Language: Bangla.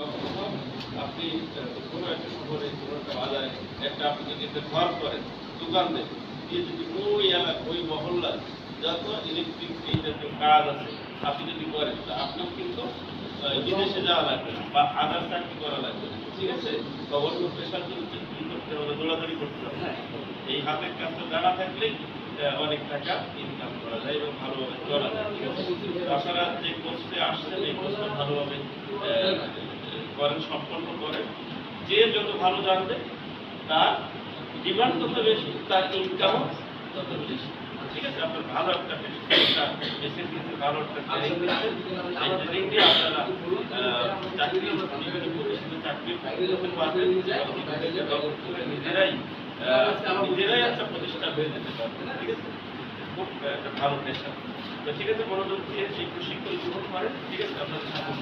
আপনি কোনো একটা শহরে কোনো একটা বাজারে একটা আপনি যদি একটা ঘর করেন দোকান দেন দিয়ে যদি ওই এলাকা ওই মহল্লার যত ইলেকট্রিক কাজ আছে আপনি যদি করেন তা আপনার কিন্তু বিদেশে যাওয়া লাগবে না বা আদার চাকরি করা লাগবে ঠিক আছে? অন্য পেশার জন্য কি করতে হবে দৌড়াদৌড়ি করতে হবে এই হাতের কাজটা জানা থাকলেই আহ, অনেক টাকা ইনকাম করা যায় এবং ভালোভাবে চলা যায় ঠিক আছে? তো যে কোর্সে আসছেন এই কোর্সটা ভালোভাবে করেন সম্পন্ন করেন যে যত ভালো জানবে তার ডিমান্ড তত বেশি তার ইনকামও তত বেশি। ঠিক আছে? আপনার ভালো একটা ভালো ট্রেনিং দিয়ে আপনারা চাকরি চাকরি পারবেন করে নিজেরাই নিজেরাই একটা প্রতিষ্ঠান হয়ে যেতে পারবেন ঠিক আছে? খুব একটা ভালো পেশা তো ঠিক আছে মনোযোগ দিয়ে সেই প্রশিক্ষণ গ্রহণ করেন ঠিক আছে? আপনাদের সাথে